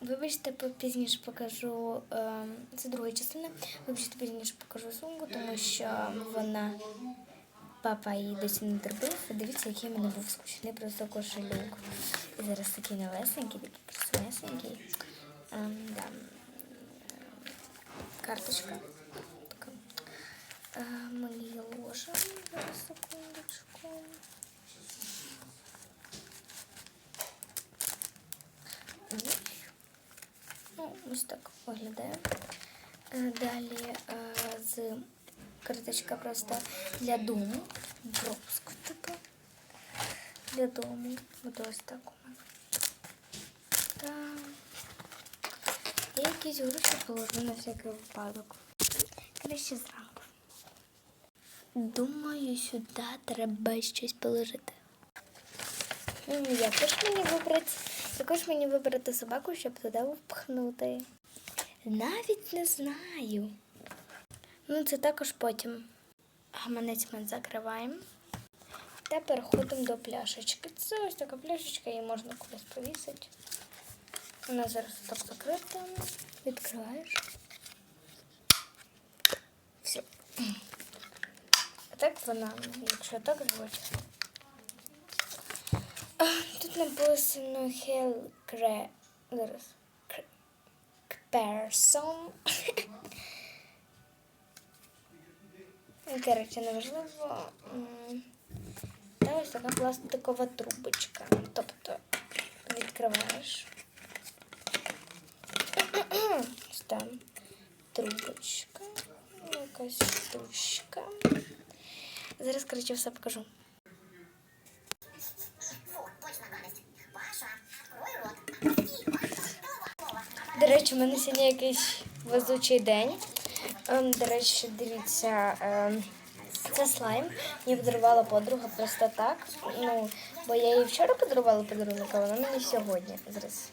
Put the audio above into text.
Вибачте, пізніше покажу. е, Це друга частина. Вибачте, пізніше покажу сумку, тому що вона папа її досі не зробив. Дивіться, який в мене був скучний просто кошелюк. І зараз такий новесенький, такий красунесенький. Ем, да. Карточка. Така. Е, Ми її ложимо. Зараз секундочку. Ой. Ну, ось так виглядає. Е, Далі е, з карточка просто для дому. Пропуск типу. Для дому. От ось так у мене. Так. І якісь гроші положу на всякий випадок. Краще зранку. Думаю, сюди треба щось положити. М, Яку мені вибрати? Яку мені вибрати собаку, щоб туди впхнути? Навіть не знаю. Ну, це також потім. Гаманець ми закриваємо. Та переходимо до пляшечки. Це ось така пляшечка, її можна кудись повісити. Вона зараз так закрита. Відкриваєш. Все. А так вона, якщо так звуть. Тут написано. Cre- Person. Ну, Коротше, неважливо. Та ось така пластикова трубочка. Тобто відкриваєш. Ось там трубочка. Якась штучка. Зараз, коротше, все покажу. Речі, у мене сьогодні якийсь везучий день. Ем, До речі, дивіться, ем, це слайм. Мені подарувала подруга просто так. Ну, бо я їй вчора подарувала подарунок, а вона мені сьогодні. Зараз